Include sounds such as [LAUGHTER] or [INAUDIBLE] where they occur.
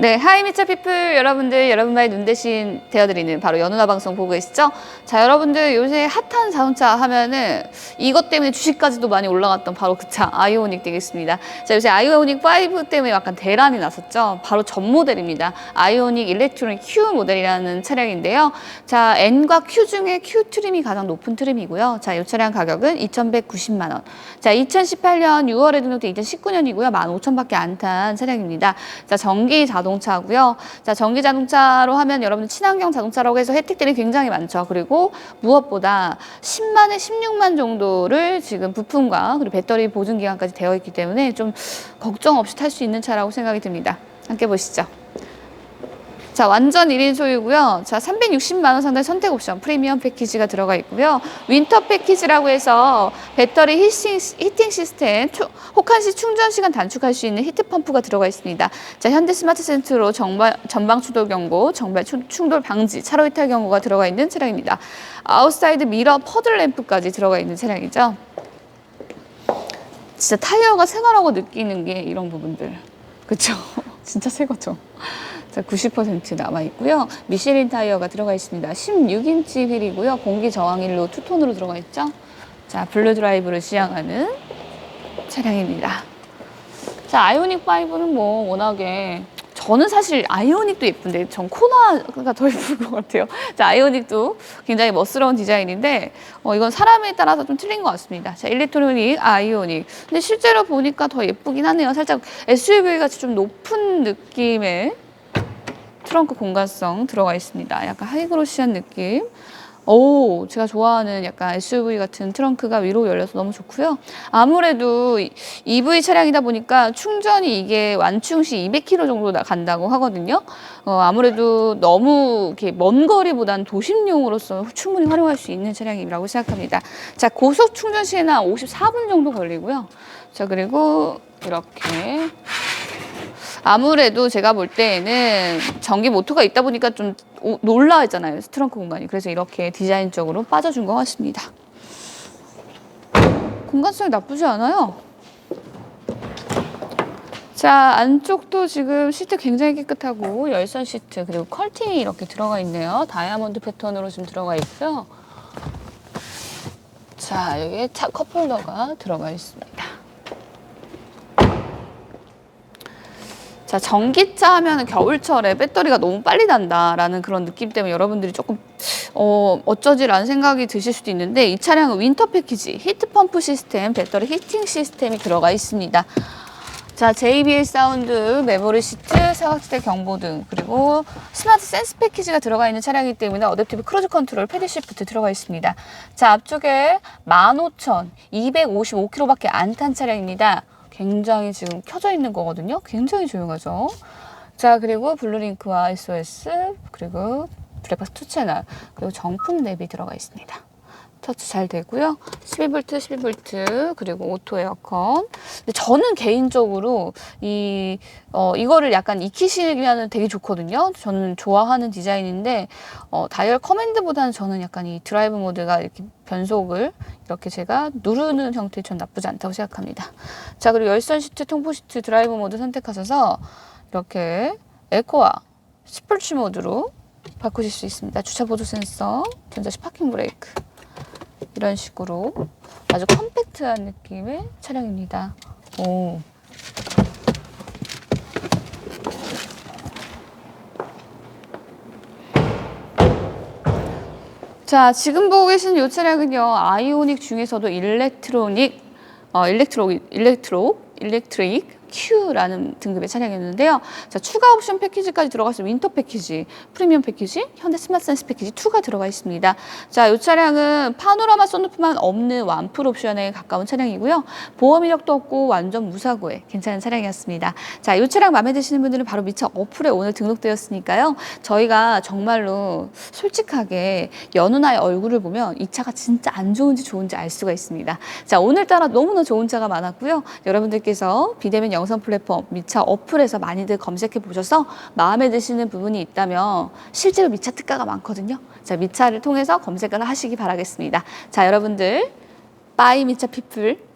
네, 하이미차 피플 여러분들, 여러분만의 눈 대신 되어드리는 바로 연우나 방송 보고 계시죠? 자, 여러분들 요새 핫한 자동차 하면은 이것 때문에 주식까지도 많이 올라갔던 바로 그 차, 아이오닉 되겠습니다. 자, 요새 아이오닉 5 때문에 약간 대란이 났었죠? 바로 전 모델입니다. 아이오닉 일렉트로닉 Q 모델이라는 차량인데요. 자, N과 Q 중에 Q 트림이 가장 높은 트림이고요. 자, 이 차량 가격은 2,190만 원. 자, 2018년 6월에 등록된 2019년이고요. 15,000밖에 안 탄 차량입니다. 자, 전기 자동 차고요. 자, 전기 자동차로 하면 여러분 친환경 자동차라고 해서 혜택들이 굉장히 많죠. 그리고 무엇보다 10만에 16만 정도를 지금 부품과 그리고 배터리 보증 기간까지 되어 있기 때문에 좀 걱정 없이 탈 수 있는 차라고 생각이 듭니다. 함께 보시죠. 자, 완전 1인 소유고요. 자, 360만 원 상당의 선택 옵션 프리미엄 패키지가 들어가 있고요. 윈터 패키지라고 해서 배터리 히팅, 히팅 시스템, 추- 혹한시 충전 시간 단축할 수 있는 히트 펌프가 들어가 있습니다. 자, 현대 스마트 센트로 정발, 전방 추돌 경고, 정발 추- 충돌 방지, 차로 이탈 경고가 들어가 있는 차량입니다. 아웃사이드 미러 퍼들 램프까지 들어가 있는 차량이죠. 진짜 타이어가 생활하고 느끼는 게 이런 부분들. 그쵸? [LAUGHS] 진짜 새 거죠. 자, 90% 남아 있고요. 미쉐린 타이어가 들어가 있습니다. 16인치 휠이고요. 공기 저항일로 투톤으로 들어가 있죠. 자, 블루 드라이브를 지향하는 차량입니다. 자, 아이오닉 5는 뭐 워낙에 저는 사실 아이오닉도 예쁜데 전 코나가 더 예쁜 것 같아요. 자, 아이오닉도 굉장히 멋스러운 디자인인데 어, 이건 사람에 따라서 좀 틀린 것 같습니다. 자, 일렉트로닉, 아이오닉. 근데 실제로 보니까 더 예쁘긴 하네요. 살짝 SUV 같이 좀 높은 느낌의 트렁크 공간성 들어가 있습니다. 약간 하이그로시한 느낌. 오, 제가 좋아하는 약간 SUV 같은 트렁크가 위로 열려서 너무 좋고요. 아무래도 이- EV 차량이다 보니까 충전이 이게 완충 시 200km 정도 나- 간다고 하거든요. 어, 아무래도 너무 이렇게 먼 거리보다는 도심용으로서 충분히 활용할 수 있는 차량이라고 생각합니다. 자, 고속 충전 시에는 한 54분 정도 걸리고요. 자, 그리고 이렇게 아무래도 제가 볼 때에는 전기 모터가 있다 보니까 좀 오- 놀라 했잖아요. 트렁크 공간이. 그래서 이렇게 디자인적으로 빠져준 것 같습니다. 공간성이 나쁘지 않아요. 자, 안쪽도 지금 시트 굉장히 깨끗하고 열선 시트 그리고 컬팅이 이렇게 들어가 있네요. 다이아몬드 패턴으로 지금 들어가 있고요. 자, 여기에 차 컵홀더가 들어가 있습니다. 자, 전기차 하면 겨울철에 배터리가 너무 빨리 단다라는 그런 느낌 때문에 여러분들이 조금 어, 어쩌지라는 생각이 드실 수도 있는데 이 차량은 윈터 패키지, 히트 펌프 시스템, 배터리 히팅 시스템이 들어가 있습니다. 자, JBL 사운드, 메모리 시트, 사각지대 경보등, 그리고 스마트 센스 패키지가 들어가 있는 차량이기 때문에 어댑티브 크루즈 컨트롤, 패드 시프트 들어가 있습니다. 자, 앞쪽에 15,255km밖에 안 탄 차량입니다. 굉장히 지금 켜져 있는 거거든요. 굉장히 조용하죠. 자, 그리고 블루링크와 SOS, 그리고 블랙박스 2 채널, 그리고 정품 랩이 들어가 있습니다. 터치 잘 되고요. 12V, 12V, 그리고 오토 에어컨. 근데 저는 개인적으로 이, 어, 이거를 약간 익히시면 되게 좋거든요. 저는 좋아하는 디자인인데, 어, 다이얼 커맨드보다는 저는 약간 이 드라이브 모드가 이렇게 변속을 이렇게 제가 누르는 형태 전 나쁘지 않다고 생각합니다. 자, 그리고 열선 시트, 통풍 시트, 드라이브 모드 선택하셔서 이렇게 에코와 스포츠 모드로 바꾸실 수 있습니다. 주차 보조 센서, 전자식 파킹 브레이크. 이런 식으로 아주 컴팩트한 느낌의 차량입니다. 오. 자, 지금 보고 계시는 이 차량은요, 아이오닉 중에서도 일렉트로닉, 어, 일렉트로, 일렉트로, 일렉트릭 Q라는 등급의 차량이었는데요. 자, 추가 옵션 패키지까지 들어가서 윈터 패키지, 프리미엄 패키지, 현대 스마트 센스 패키지 2가 들어가 있습니다. 자, 이 차량은 파노라마 썬루프만 없는 완풀 옵션에 가까운 차량이고요. 보험 이력도 없고 완전 무사고에 괜찮은 차량이었습니다. 자, 이 차량 마음에 드시는 분들은 바로 미처 어플에 오늘 등록되었으니까요. 저희가 정말로 솔직하게 연우나의 얼굴을 보면 이 차가 진짜 안 좋은지 좋은지 알 수가 있습니다. 자, 오늘따라 너무나 좋은 차가 많았고요. 여러분들께서 비대면 영상 플랫폼 미차 어플에서 많이들 검색해 보셔서 마음에 드시는 부분이 있다면 실제로 미차 특가가 많거든요. 자, 미차를 통해서 검색을 하시기 바라겠습니다. 자, 여러분들 빠이 미차 피플